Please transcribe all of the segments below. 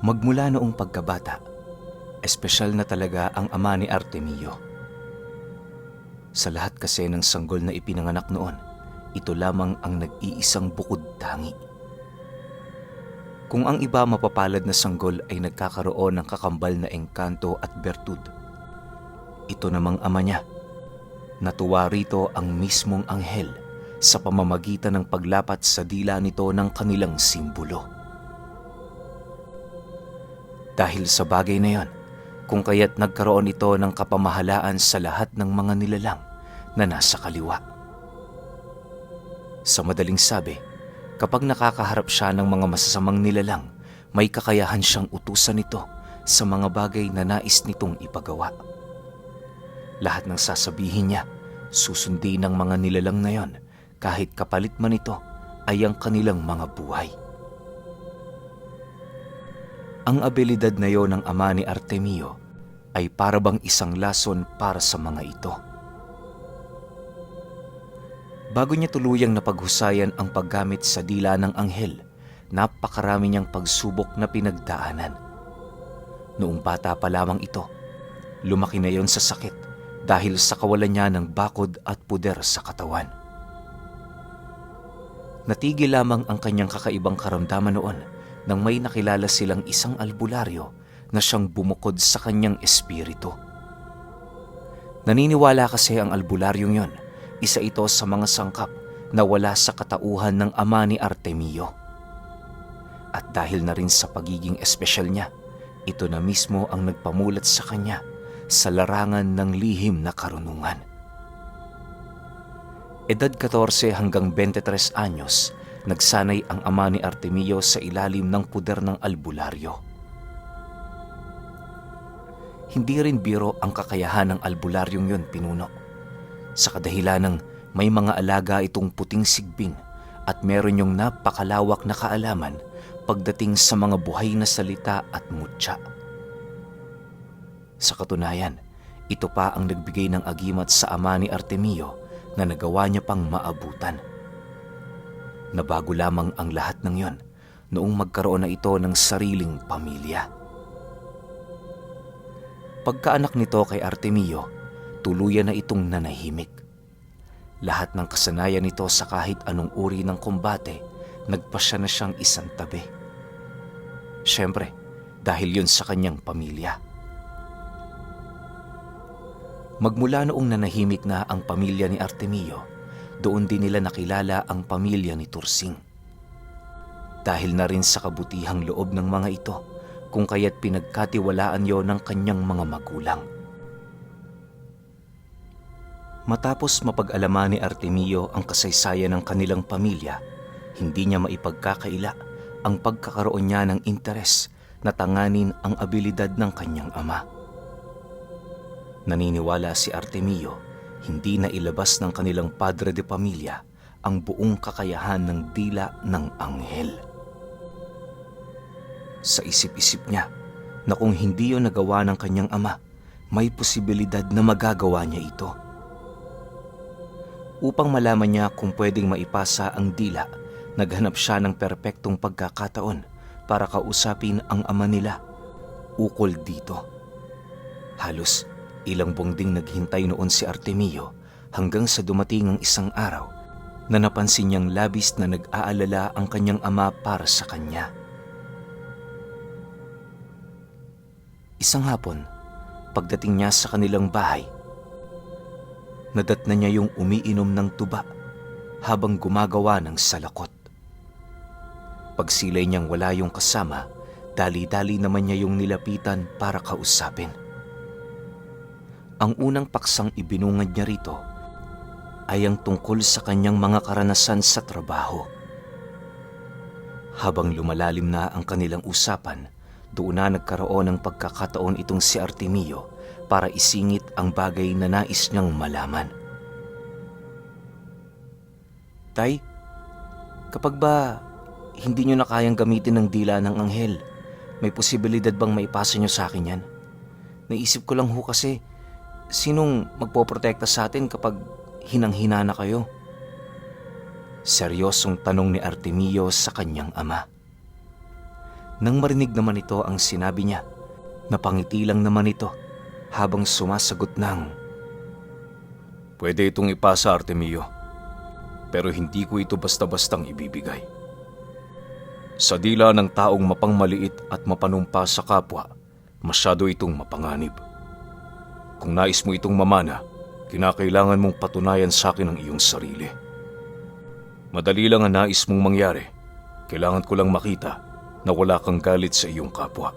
Magmula noong pagkabata, espesyal na talaga ang ama ni Artemio. Sa lahat kasi ng sanggol na ipinanganak noon, ito lamang ang nag-iisang bukod tangi. Kung ang iba mapapalad na sanggol ay nagkakaroon ng kakambal na engkanto at bertud, ito namang ama niya. Natuwa rito ang mismong anghel sa pamamagitan ng paglapat sa dila nito ng kanilang simbolo. Dahil sa bagay na yon, kung kaya't nagkaroon ito ng kapamahalaan sa lahat ng mga nilalang na nasa kaliwa. Sa madaling sabi, kapag nakakaharap siya ng mga masasamang nilalang, may kakayahan siyang utusan nito sa mga bagay na nais nitong ipagawa. Lahat ng sasabihin niya, susundin ng mga nilalang na yon kahit kapalit man ito ay ang kanilang mga buhay. Ang abilidad na yon ng ama ni Artemio ay parabang isang lason para sa mga ito. Bago niya tuluyang napaghusayan ang paggamit sa dila ng anghel, napakarami niyang pagsubok na pinagdaanan. Noong bata pa lamang ito, lumaki na yon sa sakit dahil sa kawalan niya ng bakod at puder sa katawan. Natigil lamang ang kanyang kakaibang karamdaman noon nang may nakilala silang isang albularyo na siyang bumukod sa kanyang espiritu. Naniniwala kasi ang albularyong yon, isa ito sa mga sangkap na wala sa katauhan ng ama ni Artemio. At dahil na rin sa pagiging espesyal niya, ito na mismo ang nagpamulat sa kanya sa larangan ng lihim na karunungan. Edad 14 hanggang 23 anyos, nagsanay ang ama ni Artemio sa ilalim ng puder ng albularyo. Hindi rin biro ang kakayahan ng albularyong yon pinuno. Sa kadahilan ng may mga alaga itong puting sigbing at meron yung napakalawak na kaalaman pagdating sa mga buhay na salita at mutya. Sa katunayan, ito pa ang nagbigay ng agimat sa ama ni Artemio na nagawa niya pang maabutan. Nabago lamang ang lahat ng yon noong magkaroon na ito ng sariling pamilya. Pagkaanak nito kay Artemio, tuluyan na itong nanahimik. Lahat ng kasanayan nito sa kahit anong uri ng kumbate, nagpasya na siyang isang tabi. Siyempre, dahil yun sa kanyang pamilya. Magmula noong nanahimik na ang pamilya ni Artemio, doon din nila nakilala ang pamilya ni Tursing. Dahil na rin sa kabutihang loob ng mga ito, kung kaya't pinagkatiwalaan yon ng kanyang mga magulang. Matapos mapag-alaman ni Artemio ang kasaysayan ng kanilang pamilya, hindi niya maipagkakaila ang pagkakaroon niya ng interes na tanganin ang abilidad ng kanyang ama. Naniniwala si Artemio, hindi na ilabas ng kanilang padre de pamilya ang buong kakayahan ng dila ng anghel. Sa isip-isip niya na kung hindi yon nagawa ng kanyang ama, may posibilidad na magagawa niya ito. Upang malaman niya kung pwedeng maipasa ang dila, naghanap siya ng perpektong pagkakataon para kausapin ang ama nila. Ukol dito. Halos ilang buwang ding naghintay noon si Artemio hanggang sa dumating ang isang araw na napansin niyang labis na nag-aalala ang kanyang ama para sa kanya. Isang hapon, pagdating niya sa kanilang bahay, nadat na niya yung umiinom ng tuba habang gumagawa ng salakot. Pagsilay niyang wala yung kasama, dali-dali naman niya yung nilapitan para kausapin. Ang unang paksang ibinungad niya rito ay ang tungkol sa kanyang mga karanasan sa trabaho. Habang lumalalim na ang kanilang usapan, doon na nagkaroon ng pagkakataon itong si Artemio para isingit ang bagay na nais niyang malaman. Tay, kapag ba hindi niyo na kayang gamitin ng dila ng anghel, may posibilidad bang maipasa niyo sa akin yan? Naisip ko lang ho kasi, sinong magpoprotekta sa atin kapag hinang-hina na kayo? Seryosong tanong ni Artemio sa kanyang ama. Nang marinig naman ito ang sinabi niya, napangiti lang naman ito habang sumasagot ng, Pwede itong ipasa, Artemio. Pero hindi ko ito basta-bastang ibibigay. Sa dila ng taong mapangmaliit at mapanumpa sa kapwa, masyado itong mapanganib. Kung nais mo itong mamana, kinakailangan mong patunayan sa akin ang iyong sarili. Madali lang ang nais mong mangyari. Kailangan ko lang makita na wala kang galit sa iyong kapwa.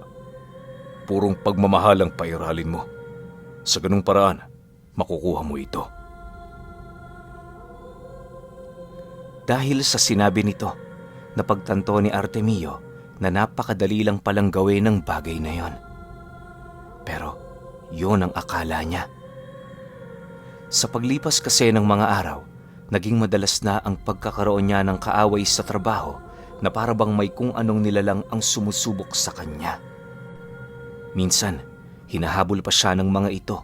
Purong pagmamahal ang pairalin mo. Sa ganung paraan, makukuha mo ito. Dahil sa sinabi nito, napagtanto ni Artemio na napakadali lang palang gawin ng bagay na yon. Pero yon ang akala niya. Sa paglipas kasi ng mga araw, naging madalas na ang pagkakaroon niya ng kaaway sa trabaho na para bang may kung anong nilalang ang sumusubok sa kanya. Minsan, hinahabol pa siya ng mga ito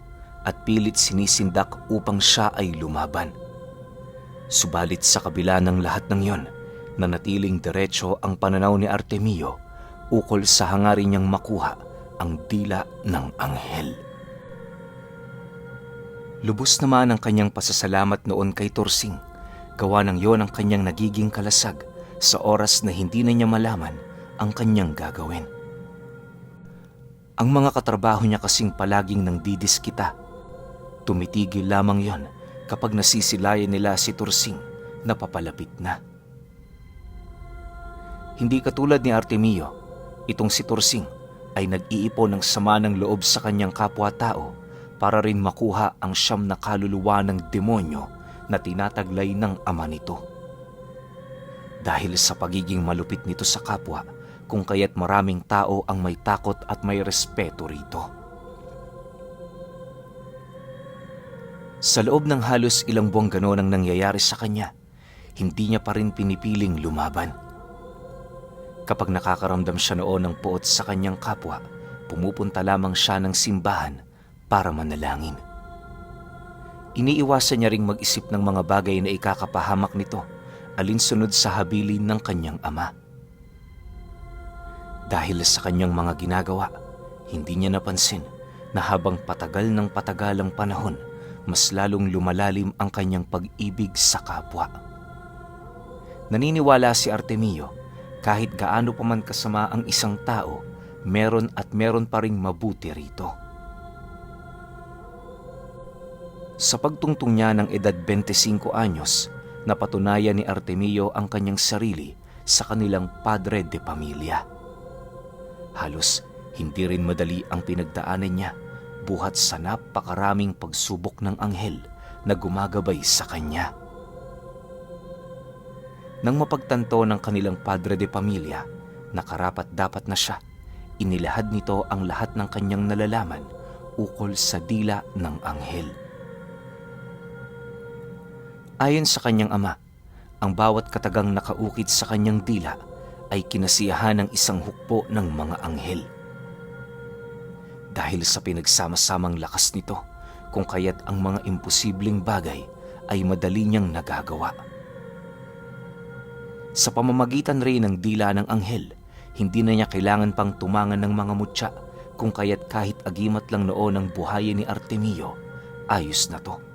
at pilit sinisindak upang siya ay lumaban. Subalit sa kabila ng lahat ng yon, nanatiling diretso ang pananaw ni Artemio ukol sa hangarin niyang makuha ang dila ng anghel. Lubos naman ang kanyang pasasalamat noon kay Torsing. Gawa ng yon ang kanyang nagiging kalasag sa oras na hindi na niya malaman ang kanyang gagawin. Ang mga katrabaho niya kasing palaging nang didiskita. Tumitigil lamang yon kapag nasisilayan nila si Torsing na papalapit na. Hindi katulad ni Artemio, itong si Torsing ay nag-iipon ng sama ng loob sa kanyang kapwa-tao para rin makuha ang siyam na kaluluwa ng demonyo na tinataglay ng ama nito. Dahil sa pagiging malupit nito sa kapwa, kung kaya't maraming tao ang may takot at may respeto rito. Sa loob ng halos ilang buwang ganon ang nangyayari sa kanya, hindi niya pa rin pinipiling lumaban. Kapag nakakaramdam siya noon ng puot sa kanyang kapwa, pumupunta lamang siya ng simbahan para manalangin. Iniiwasan niya ring mag-isip ng mga bagay na ikakapahamak nito alinsunod sa habilin ng kanyang ama. Dahil sa kanyang mga ginagawa, hindi niya napansin na habang patagal ng patagal ang panahon, mas lalong lumalalim ang kanyang pag-ibig sa kapwa. Naniniwala si Artemio kahit gaano pa man kasama ang isang tao, meron at meron pa ring mabuti rito. Sa pagtungtong niya ng edad 25 anyos, napatunayan ni Artemio ang kanyang sarili sa kanilang padre de pamilya. Halos hindi rin madali ang pinagdaanan niya buhat sa napakaraming pagsubok ng anghel na gumagabay sa kanya. Nang mapagtanto ng kanilang padre de pamilya na karapat dapat na siya, inilahad nito ang lahat ng kanyang nalalaman ukol sa dila ng anghel. Ayon sa kanyang ama, ang bawat katagang nakaukit sa kanyang dila ay kinasiyahan ng isang hukbo ng mga anghel. Dahil sa pinagsama-samang lakas nito, kung kaya't ang mga imposibleng bagay ay madali niyang nagagawa. Sa pamamagitan rin ng dila ng anghel, hindi na niya kailangan pang tumangan ng mga mutya kung kaya't kahit agimat lang noon ang buhayin ni Artemio, ayos na to.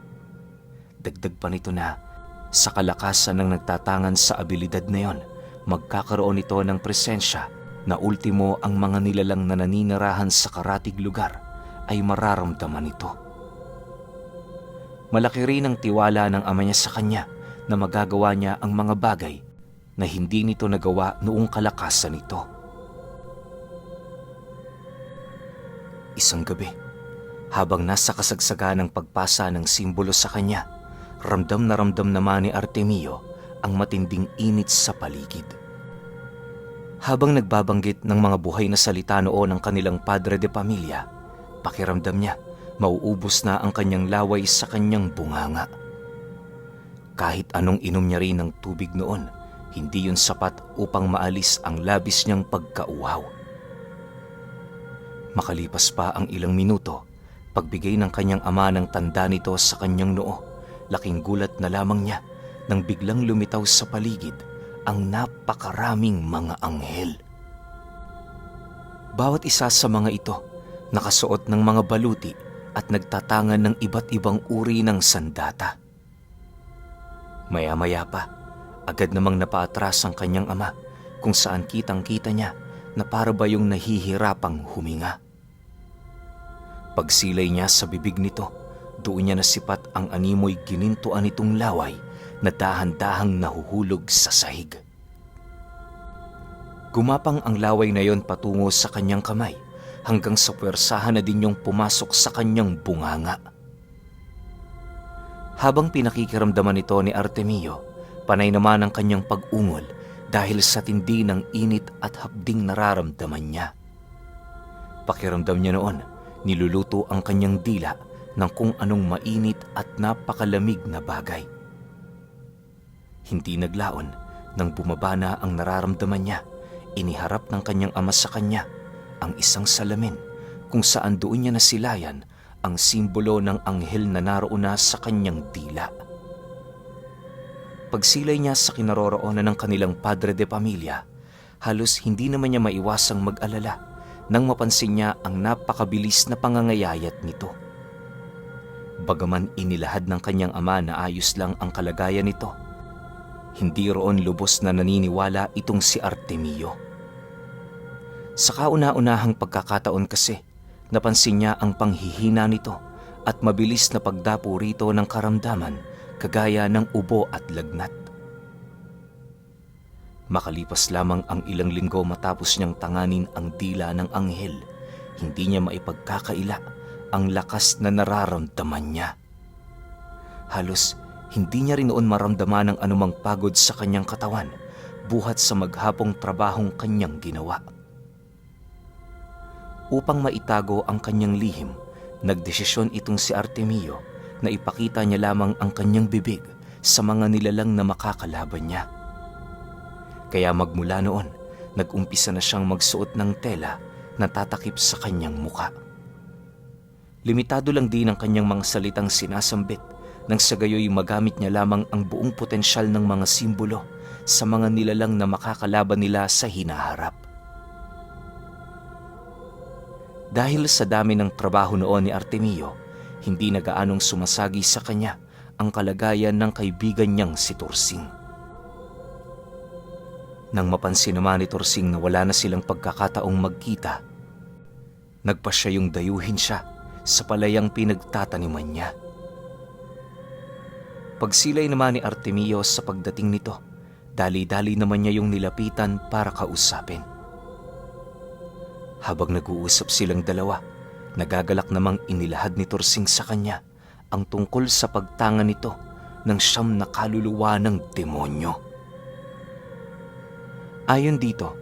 Dagdag pa nito na sa kalakasan ng nagtatangan sa abilidad na yon, magkakaroon ito ng presensya na ultimo ang mga nilalang na naninirahan sa karatig lugar ay mararamdaman ito. Malaki rin ang tiwala ng ama niya sa kanya na magagawa niya ang mga bagay na hindi nito nagawa noong kalakasan nito. Isang gabi, habang nasa kasagsagan ng pagpasa ng simbolo sa kanya, ramdam na ramdam naman ni Artemio ang matinding init sa paligid. Habang nagbabanggit ng mga buhay na salita noon ng kanilang padre de pamilya, pakiramdam niya mauubos na ang kanyang laway sa kanyang bunganga. Kahit anong inom niya rin ng tubig noon, hindi yun sapat upang maalis ang labis niyang pagkauhaw. Makalipas pa ang ilang minuto, pagbigay ng kanyang ama ng tanda nito sa kanyang noo, laking gulat na lamang niya nang biglang lumitaw sa paligid ang napakaraming mga anghel. Bawat isa sa mga ito nakasuot ng mga baluti at nagtatangan ng iba't ibang uri ng sandata. Maya-maya pa, agad namang napaatras ang kanyang ama kung saan kitang-kita niya na para ba yung nahihirapang huminga. Pagsilay niya sa bibig nito, doon niya nasipat ang animoy ginintuan nitong laway na dahan-dahang nahuhulog sa sahig. Gumapang ang laway na yon patungo sa kanyang kamay hanggang sa puwersahan na din yung pumasok sa kanyang bunganga. Habang pinakikiramdaman ito ni Artemio, panay naman ang kanyang pag-ungol dahil sa tindi ng init at habding nararamdaman niya. Pakiramdam niya noon, niluluto ang kanyang dila ng kung anong mainit at napakalamig na bagay. Hindi naglaon nang bumaba na ang nararamdaman niya iniharap ng kanyang ama sa kanya ang isang salamin kung saan doon niya nasilayan ang simbolo ng anghel na naroon na sa kanyang dila. Pagsilay niya sa kinaroroonan ng kanilang padre de pamilya, halos hindi naman niya maiwasang mag-alala nang mapansin niya ang napakabilis na pangangayayat nito. Bagaman inilahad ng kanyang ama na ayos lang ang kalagayan nito, hindi roon lubos na naniniwala itong si Artemio. Sa kauna-unahang pagkakataon kasi, napansin niya ang panghihina nito at mabilis na pagdapo rito ng karamdaman kagaya ng ubo at lagnat. Makalipas lamang ang ilang linggo matapos niyang tanganin ang dila ng anghel, hindi niya maipagkakaila ang lakas na nararamdaman niya. Halos hindi niya rin noon maramdaman ang anumang pagod sa kanyang katawan buhat sa maghapong trabahong kanyang ginawa. Upang maitago ang kanyang lihim, nagdesisyon itong si Artemio na ipakita niya lamang ang kanyang bibig sa mga nilalang na makakalaban niya. Kaya magmula noon, nag-umpisa na siyang magsuot ng tela na tatakip sa kanyang muka. Limitado lang din ang kanyang mga salitang sinasambit nang sa gayoy magamit niya lamang ang buong potensyal ng mga simbolo sa mga nilalang na makakalaban nila sa hinaharap. Dahil sa dami ng trabaho noon ni Artemio, hindi nagaanong sumasagi sa kanya ang kalagayan ng kaibigan niyang si Torsing. Nang mapansin naman ni Torsing na wala na silang pagkakataong magkita, nagpa siya yung dayuhin siya sa palayang pinagtataniman niya. Pagsilay naman ni Artemio sa pagdating nito, dali-dali naman niya yung nilapitan para kausapin. Habang nag-uusap silang dalawa, nagagalak namang inilahad ni Torsing sa kanya ang tungkol sa pagtanga nito ng siyam na kaluluwa ng demonyo. Ayon dito,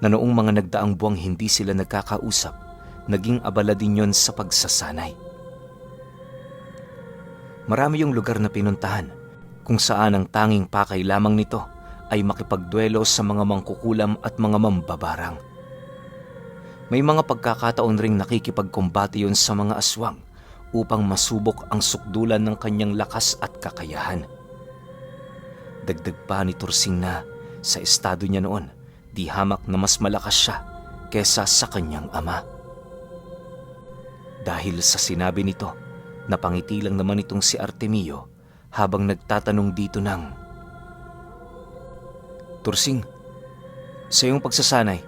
na noong mga nagdaang buwang hindi sila nagkakausap, naging abala din yon sa pagsasanay. Marami yung lugar na pinuntahan kung saan ang tanging pakay lamang nito ay makipagduelo sa mga mangkukulam at mga mambabarang. May mga pagkakataon ring nakikipagkumbati yun sa mga aswang upang masubok ang sukdulan ng kanyang lakas at kakayahan. Dagdag pa ni Tursing na sa estado niya noon, di hamak na mas malakas siya kesa sa kanyang ama. Dahil sa sinabi nito, napangiti lang naman itong si Artemio habang nagtatanong dito ng, Tursing, sa iyong pagsasanay,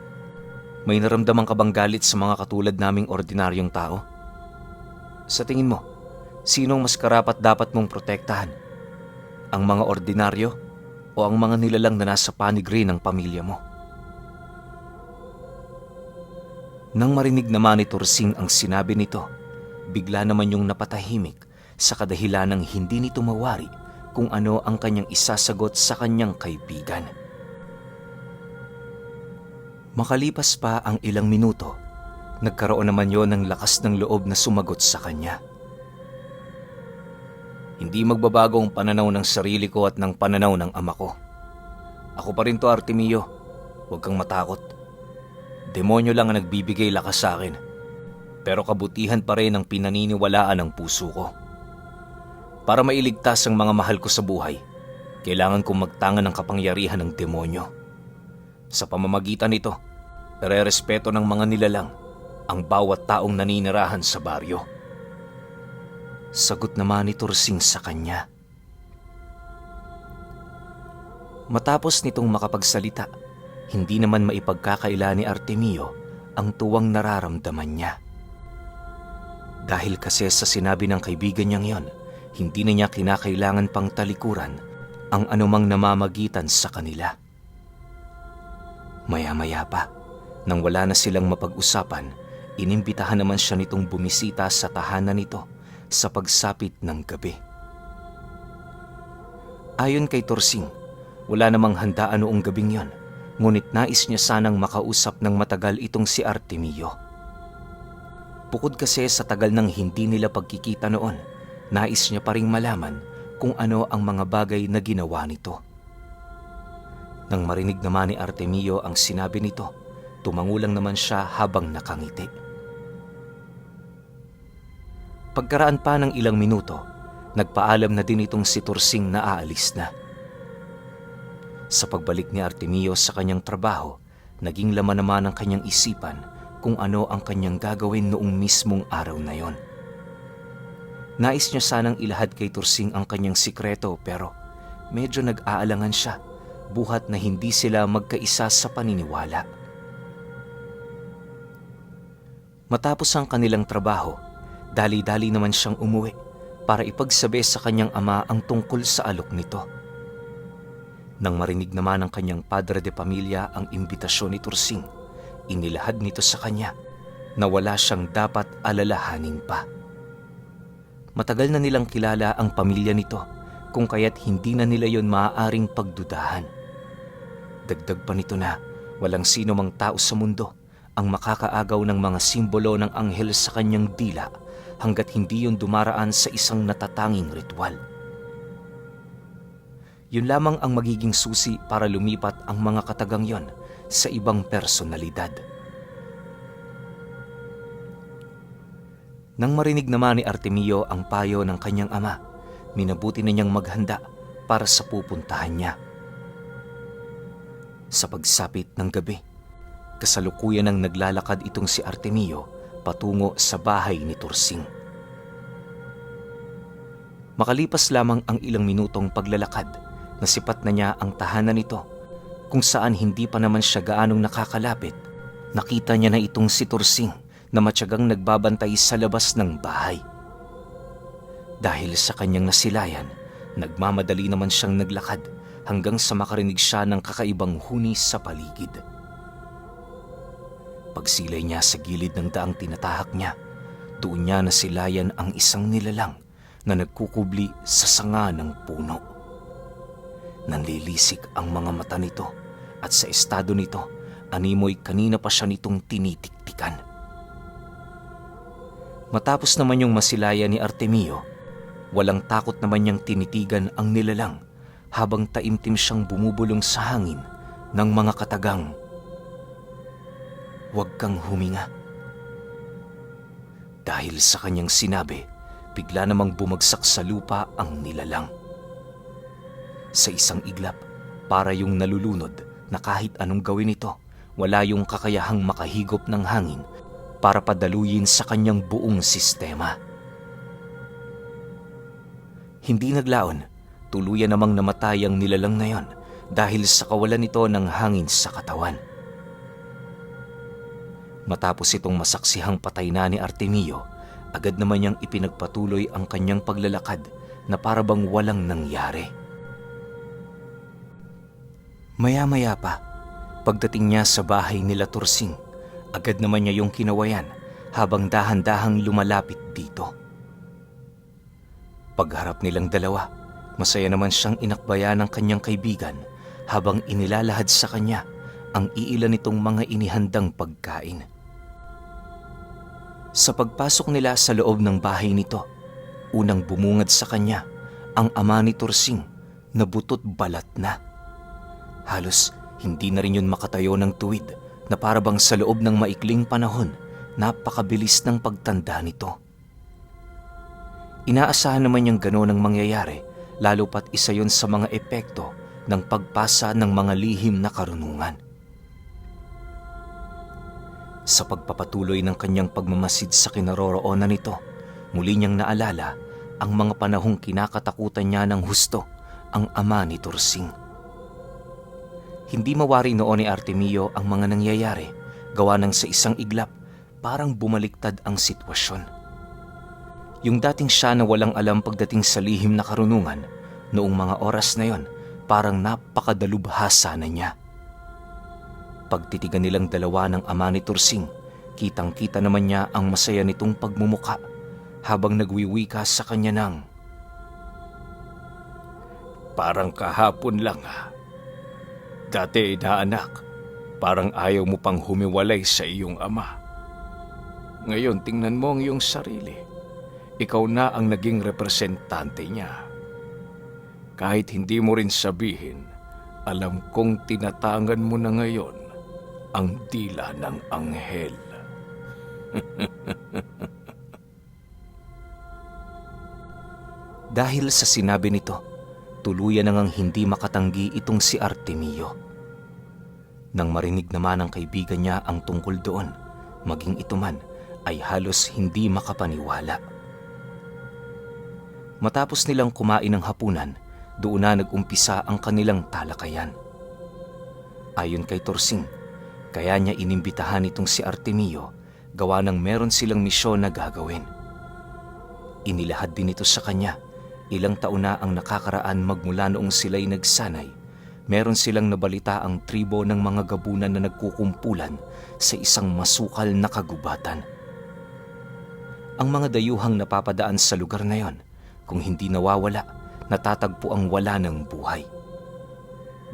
may naramdaman ka bang galit sa mga katulad naming ordinaryong tao? Sa tingin mo, sinong mas karapat dapat mong protektahan? Ang mga ordinaryo o ang mga nilalang na nasa panigri ng pamilya mo? Nang marinig naman ni Torsing ang sinabi nito, bigla naman yung napatahimik sa kadahilan ng hindi nito mawari kung ano ang kanyang isasagot sa kanyang kaibigan. Makalipas pa ang ilang minuto, nagkaroon naman yon ng lakas ng loob na sumagot sa kanya. Hindi magbabago ang pananaw ng sarili ko at ng pananaw ng ama ko. Ako pa rin to Artemio, huwag kang matakot. Demonyo lang ang nagbibigay lakas sa akin, pero kabutihan pa rin ang pinaniniwalaan ng puso ko. Para mailigtas ang mga mahal ko sa buhay, kailangan kong magtanga ng kapangyarihan ng demonyo. Sa pamamagitan nito, Rerespeto ng mga nilalang ang bawat taong naninirahan sa baryo. Sagot naman ni Tursing sa kanya. Matapos nitong makapagsalita, hindi naman maipagkakaila ni Artemio ang tuwang nararamdaman niya. Dahil kasi sa sinabi ng kaibigan niyang yon, hindi na niya kinakailangan pang talikuran ang anumang namamagitan sa kanila. Maya-maya pa, nang wala na silang mapag-usapan, inimbitahan naman siya nitong bumisita sa tahanan nito sa pagsapit ng gabi. Ayon kay Torsing, wala namang handaan noong gabing yon, ngunit nais niya sanang makausap ng matagal itong si Artemio. Bukod kasi sa tagal ng hindi nila pagkikita noon, nais niya pa ring malaman kung ano ang mga bagay na ginawa nito. Nang marinig naman ni Artemio ang sinabi nito, tumangulang naman siya habang nakangiti. Pagkaraan pa ng ilang minuto, nagpaalam na din itong si Tursing na aalis na. Sa pagbalik ni Artemio sa kanyang trabaho, naging laman naman ang kanyang isipan kung ano ang kanyang gagawin noong mismong araw na yon. Nais niya sanang ilahad kay Tursing ang kanyang sikreto pero medyo nag-aalangan siya buhat na hindi sila magkaisa sa paniniwala. Matapos ang kanilang trabaho, dali-dali naman siyang umuwi para ipagsabi sa kanyang ama ang tungkol sa alok nito. Nang marinig naman ng kanyang padre de pamilya ang imbitasyon ni Tursing, inilahad nito sa kanya na wala siyang dapat alalahanin pa. Matagal na nilang kilala ang pamilya nito kung kaya't hindi na nila yon maaaring pagdudahan. Dagdag pa nito na walang sino mang tao sa mundo ang makakaagaw ng mga simbolo ng anghel sa kanyang dila hanggat hindi yon dumaraan sa isang natatanging ritual. Yun lamang ang magiging susi para lumipat ang mga katagang yon sa ibang personalidad. Nang marinig naman ni Artemio ang payo ng kanyang ama, minabuti na niyang maghanda para sa pupuntahan niya. Sa pagsapit ng gabi, kasalukuyan nang naglalakad itong si Artemio patungo sa bahay ni Tursing. Makalipas lamang ang ilang minutong paglalakad, nasipat na niya ang tahanan nito kung saan hindi pa naman siya gaanong nakakalapit. Nakita niya na itong si Tursing na matyagang nagbabantay sa labas ng bahay. Dahil sa kanyang nasilayan, nagmamadali naman siyang naglakad hanggang sa makarinig siya ng kakaibang huni sa paligid. Pagsilay niya sa gilid ng daang tinatahak niya, doon niya nasilayan ang isang nilalang na nagkukubli sa sanga ng puno. Nanlilisik ang mga mata nito at sa estado nito, animoy kanina pa siya nitong tinitiktikan. Matapos naman yung masilaya ni Artemio, walang takot naman niyang tinitigan ang nilalang habang taimtim siyang bumubulong sa hangin ng mga katagang. Huwag kang huminga. Dahil sa kanyang sinabi, bigla namang bumagsak sa lupa ang nilalang. Sa isang iglap, para yung nalulunod na kahit anong gawin ito, wala yung kakayahang makahigop ng hangin para padaluyin sa kanyang buong sistema. Hindi naglaon, tuluyan namang namatay ang nilalang na yon dahil sa kawalan nito ng hangin sa katawan. Matapos itong masaksihang patay na ni Artemio, agad naman niyang ipinagpatuloy ang kanyang paglalakad na parabang walang nangyari. Maya-maya pa, pagdating niya sa bahay nila Tursing, agad naman niya yung kinawayan habang dahan-dahang lumalapit dito. Pagharap nilang dalawa, masaya naman siyang inakbayan ng kanyang kaibigan habang inilalahad sa kanya ang iilan nitong mga inihandang pagkain. Sa pagpasok nila sa loob ng bahay nito, unang bumungad sa kanya ang ama ni Tursing na butot balat na. Halos hindi na rin yun makatayo ng tuwid na parabang sa loob ng maikling panahon, napakabilis ng pagtanda nito. Inaasahan naman niyang gano'n ang mangyayari, lalo pat isa yon sa mga epekto ng pagpasa ng mga lihim na karunungan. Sa pagpapatuloy ng kanyang pagmamasid sa kinaroroonan nito, muli niyang naalala ang mga panahong kinakatakutan niya ng husto ang ama ni Tursing. Hindi mawari noon ni Artemio ang mga nangyayari gawa ng sa isang iglap parang bumaliktad ang sitwasyon. Yung dating siya na walang alam pagdating sa lihim na karunungan noong mga oras na yon parang napakadalubhasa na niya. Pagtitigan nilang dalawa ng ama ni Tursing, kitang-kita naman niya ang masaya nitong pagmumuka habang nagwiwika sa kanya ng Parang kahapon lang ha. Dati inaanak, parang ayaw mo pang humiwalay sa iyong ama. Ngayon tingnan mo ang iyong sarili. Ikaw na ang naging representante niya. Kahit hindi mo rin sabihin, alam kong tinatangan mo na ngayon ang dila ng anghel. Dahil sa sinabi nito, tuluyan na hindi makatanggi itong si Artemio. Nang marinig naman ng kaibigan niya ang tungkol doon, maging ito man ay halos hindi makapaniwala. Matapos nilang kumain ng hapunan, doon na nag-umpisa ang kanilang talakayan. Ayon kay Torsing, kaya niya inimbitahan itong si Artemio gawa ng meron silang misyon na gagawin. Inilahad din ito sa kanya Ilang taon na ang nakakaraan magmula noong sila'y nagsanay, meron silang nabalita ang tribo ng mga gabunan na nagkukumpulan sa isang masukal na kagubatan. Ang mga dayuhang napapadaan sa lugar na yon, kung hindi nawawala, natatagpo ang wala ng buhay.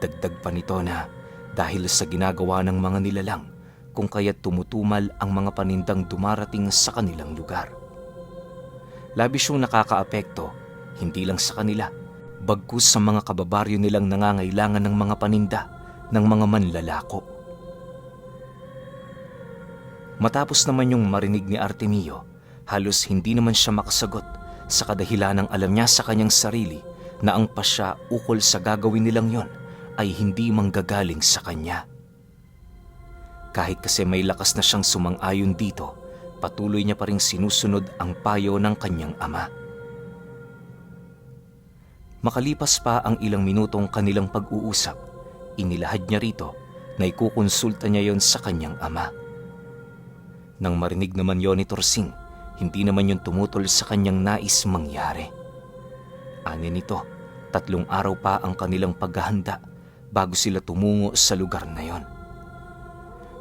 Dagdag pa nito na dahil sa ginagawa ng mga nilalang, kung kaya't tumutumal ang mga panindang dumarating sa kanilang lugar. Labis yung nakakaapekto hindi lang sa kanila, bagkus sa mga kababaryo nilang nangangailangan ng mga paninda ng mga manlalako. Matapos naman yung marinig ni Artemio, halos hindi naman siya makasagot sa kadahilan ng alam niya sa kanyang sarili na ang pasya ukol sa gagawin nilang yon ay hindi manggagaling sa kanya. Kahit kasi may lakas na siyang sumang-ayon dito, patuloy niya pa rin sinusunod ang payo ng kanyang ama. Makalipas pa ang ilang minutong kanilang pag-uusap, inilahad niya rito na ikukonsulta niya yon sa kanyang ama. Nang marinig naman yon ni Torsing, hindi naman yon tumutol sa kanyang nais mangyari. Ani nito, tatlong araw pa ang kanilang paghahanda bago sila tumungo sa lugar na yon.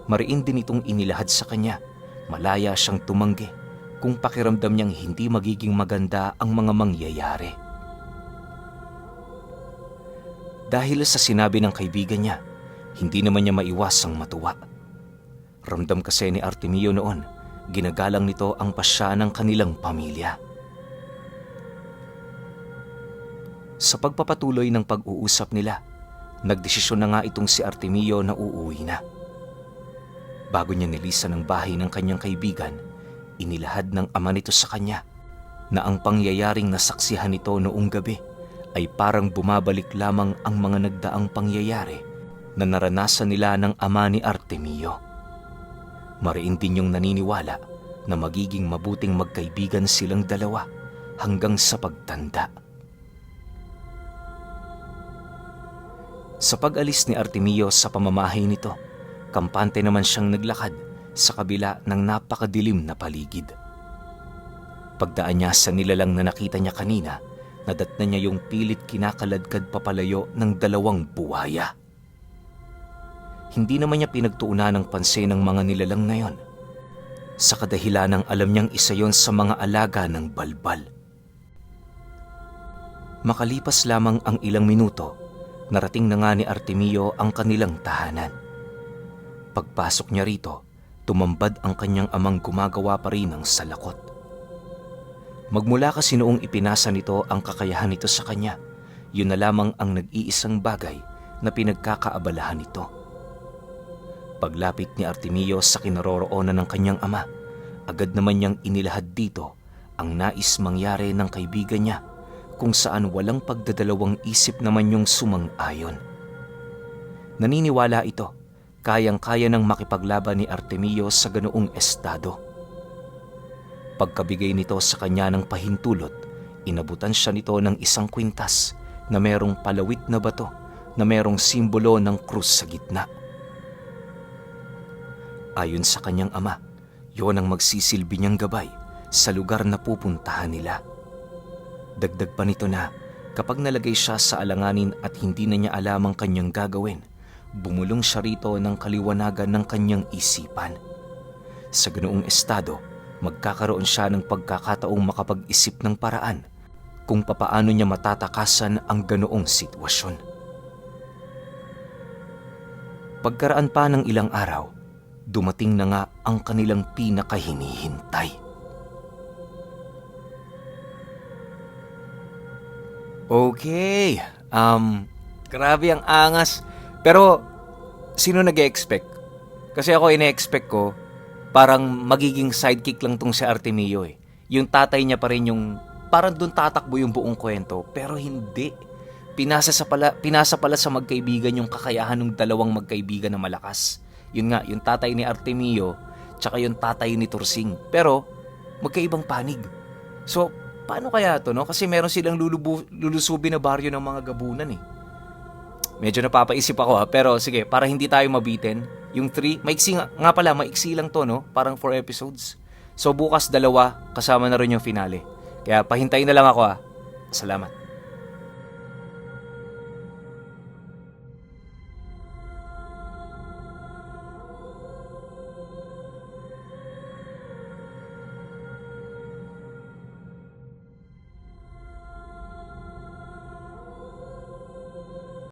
Mariin din itong inilahad sa kanya, malaya siyang tumanggi kung pakiramdam niyang hindi magiging maganda ang mga mangyayari. Dahil sa sinabi ng kaibigan niya, hindi naman niya maiwasang matuwa. Ramdam kasi ni Artemio noon, ginagalang nito ang pasya ng kanilang pamilya. Sa pagpapatuloy ng pag-uusap nila, nagdesisyon na nga itong si Artemio na uuwi na. Bago niya nilisan ng bahay ng kanyang kaibigan, inilahad ng ama nito sa kanya na ang pangyayaring nasaksihan nito noong gabi ay parang bumabalik lamang ang mga nagdaang pangyayari na naranasan nila ng ama ni Artemio. Mariin din yung naniniwala na magiging mabuting magkaibigan silang dalawa hanggang sa pagtanda. Sa pag-alis ni Artemio sa pamamahay nito, kampante naman siyang naglakad sa kabila ng napakadilim na paligid. Pagdaan niya sa nilalang na nakita niya kanina, nadatna niya yung pilit kinakaladkad papalayo ng dalawang buhaya. Hindi naman niya pinagtuunan ng pansin ng mga nilalang na yon. Sa kadahilan ng alam niyang isa yon sa mga alaga ng balbal. Makalipas lamang ang ilang minuto, narating na nga ni Artemio ang kanilang tahanan. Pagpasok niya rito, tumambad ang kanyang amang gumagawa pa rin ng salakot. Magmula kasi noong ipinasa nito ang kakayahan nito sa kanya, yun na lamang ang nag-iisang bagay na pinagkakaabalahan nito. Paglapit ni Artemio sa kinaroroonan ng kanyang ama, agad naman niyang inilahad dito ang nais mangyari ng kaibigan niya kung saan walang pagdadalawang isip naman yung sumang-ayon. Naniniwala ito kayang-kaya ng makipaglaban ni Artemio sa ganoong estado. Pagkabigay nito sa kanya ng pahintulot, inabutan siya nito ng isang kwintas na merong palawit na bato na merong simbolo ng krus sa gitna. Ayon sa kanyang ama, yon ang magsisilbi niyang gabay sa lugar na pupuntahan nila. Dagdag pa nito na kapag nalagay siya sa alanganin at hindi na niya alam ang kanyang gagawin, bumulong siya rito ng kaliwanagan ng kanyang isipan. Sa ganoong estado, magkakaroon siya ng pagkakataong makapag-isip ng paraan kung papaano niya matatakasan ang ganoong sitwasyon. Pagkaraan pa ng ilang araw, dumating na nga ang kanilang pinakahinihintay. Okay, um, grabe ang angas. Pero, sino nag expect Kasi ako ine-expect ko, parang magiging sidekick lang tong si Artemio eh. Yung tatay niya pa rin yung, parang doon tatakbo yung buong kwento. Pero hindi. Pinasa, sa pala, pinasa pala sa magkaibigan yung kakayahan ng dalawang magkaibigan na malakas. Yun nga, yung tatay ni Artemio, tsaka yung tatay ni Tursing. Pero, magkaibang panig. So, paano kaya to, no? Kasi meron silang lulubu, lulusubi na baryo ng mga gabunan, eh. Medyo napapaisip ako ha, pero sige, para hindi tayo mabitin, yung 3, maiksi nga, nga pala, maiksi lang to, no? Parang 4 episodes. So bukas dalawa, kasama na rin yung finale. Kaya pahintayin na lang ako ha. Salamat.